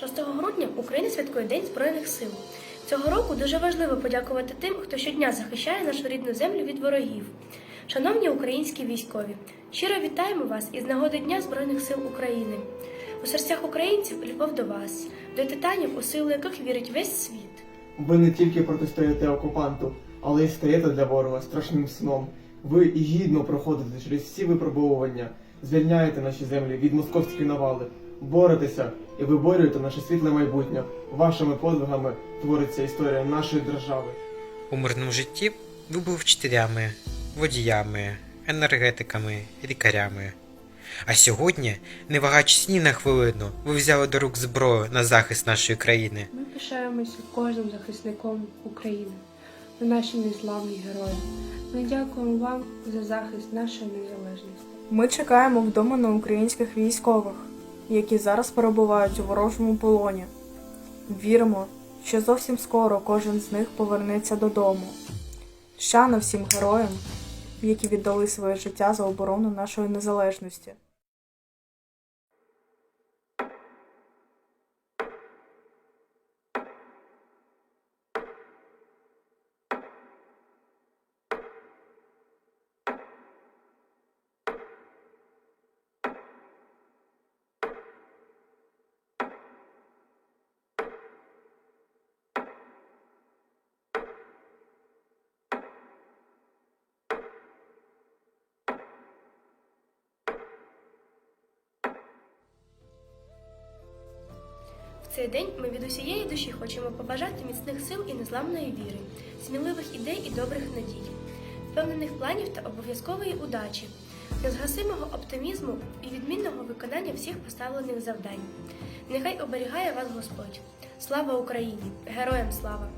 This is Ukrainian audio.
6 грудня Україна святкує День Збройних сил. Цього року дуже важливо подякувати тим, хто щодня захищає нашу рідну землю від ворогів. Шановні українські військові, щиро вітаємо вас із нагоди Дня Збройних сил України. У серцях українців любов до вас, до титанів, у силу яких вірить весь світ. Ви не тільки протистоїте окупанту, але й стаєте для ворога страшним сном. Ви гідно проходите через всі випробовування, звільняєте наші землі від московської навали, боретеся і виборюєте наше світле майбутнє. Вашими подвигами твориться історія нашої держави. У мирному житті ви були вчителями, водіями, енергетиками, лікарями. А сьогодні, не вагаючись ні на хвилину, ви взяли до рук зброю на захист нашої країни. Ми пишаємося кожним захисником України. Ви наші незламні герої. Ми дякуємо вам за захист нашої незалежності. Ми чекаємо вдома на українських військових, які зараз перебувають у ворожому полоні. Віримо, що зовсім скоро кожен з них повернеться додому. Шана всім героям, які віддали своє життя за оборону нашої незалежності. Цей день ми від усієї душі хочемо побажати міцних сил і незламної віри, сміливих ідей і добрих надій, впевнених планів та обов'язкової удачі, незгасимого оптимізму і відмінного виконання всіх поставлених завдань. Нехай оберігає вас Господь. Слава Україні! Героям слава!